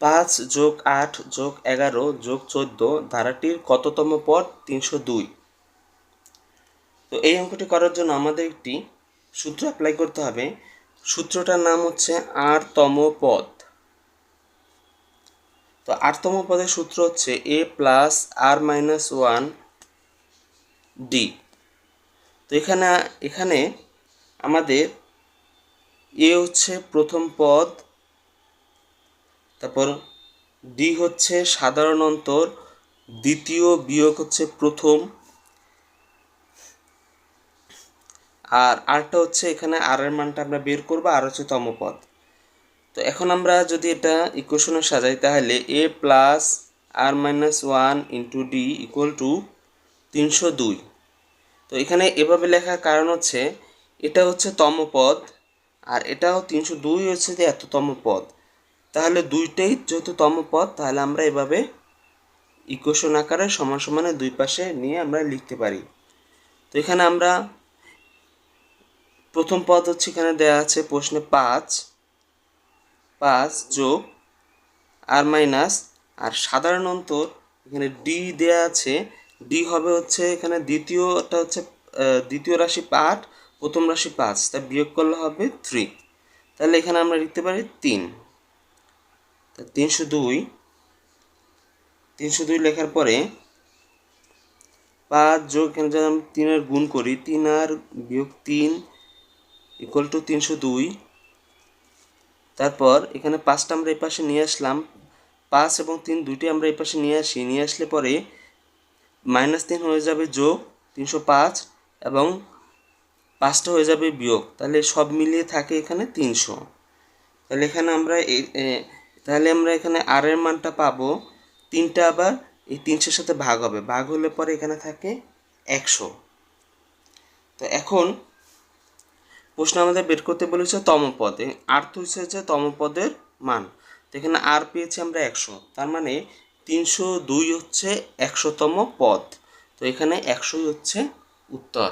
পাঁচ যোগ আট যোগ এগারো যোগ চোদ্দ ধারাটির কততম পদ? তিনশো দুই। তো এই অঙ্কটি করার জন্য আমাদের একটি সূত্র অ্যাপ্লাই করতে হবে। সূত্রটার নাম হচ্ছে আরতম পদ। তো আরতম পদের সূত্র হচ্ছে A plus R minus one D. তো এখানে এখানে আমাদের এ হচ্ছে প্রথম পদ তারপর ডি হচ্ছে সাধারণ অন্তর, দ্বিতীয় বিয়োগ হচ্ছে প্রথম, আর আরটা হচ্ছে এখানে আর এর মানটা আমরা বের করব, আর হচ্ছে তম পদ তো এখন আমরা যদি এটা ইকুয়েশনে সাজাই, তাহলে A plus R minus one into D equal to তিনশো দুই। তো এখানে এভাবে লেখার কারণ হচ্ছে, এটা হচ্ছে তম পদ আর এটাও তিনশো দুই হচ্ছে যে এততম পদ তাহলে দুইটাই যেহেতু তম পদ, তাহলে আমরা এভাবে ইকুয়েশন আকারে সমান সমানে দুই পাশে নিয়ে আমরা লিখতে পারি। তো এখানে আমরা প্রথম পদ হচ্ছে এখানে দেওয়া আছে প্রশ্নে পাঁচ পাঁচ যোগ আর মাইনাস, আর সাধারণ অন্তর এখানে ডি দেয়া আছে। ডি হবে হচ্ছে এখানে দ্বিতীয়টা হচ্ছে দ্বিতীয় রাশি পাঁচ, প্রথম রাশি পাঁচ, তা বিয়োগ করলে হবে থ্রি তাহলে এখানে আমরা লিখতে পারি তিন। তিনশো দুই। তিনশো দুই লেখার পরে পাঁচ যোগ এখানে যদি আমরা তিনের গুণ করি, তিন আর বিয়োগ তিন ইকুয়াল টু তিনশো দুই। তারপর এখানে পাঁচটা আমরা এই পাশে নিয়ে আসলাম। পাঁচ এবং তিন দুইটি আমরা এই পাশে নিয়ে আসি। নিয়ে আসলে পরে মাইনাস তিন হয়ে যাবে যোগ তিনশো পাঁচ এবং পাঁচটা হয়ে যাবে বিয়োগ। তাহলে সব মিলিয়ে থাকে এখানে তিনশো। তাহলে এখানে আমরা তাহলে আমরা এখানে আর এর মানটা পাবো তিনটা আবার এই তিনশোর সাথে ভাগ হবে। ভাগ হলে পরে এখানে থাকে একশো। তো এখন প্রশ্ন আমাদের বের করতে বলেছে তম পদে আর তো হচ্ছে তম পদের মান। তো এখানে আর পেয়েছি আমরা একশো। তার মানে তিনশো দুই হচ্ছে একশোতম পদ। তো এখানে একশোই হচ্ছে উত্তর।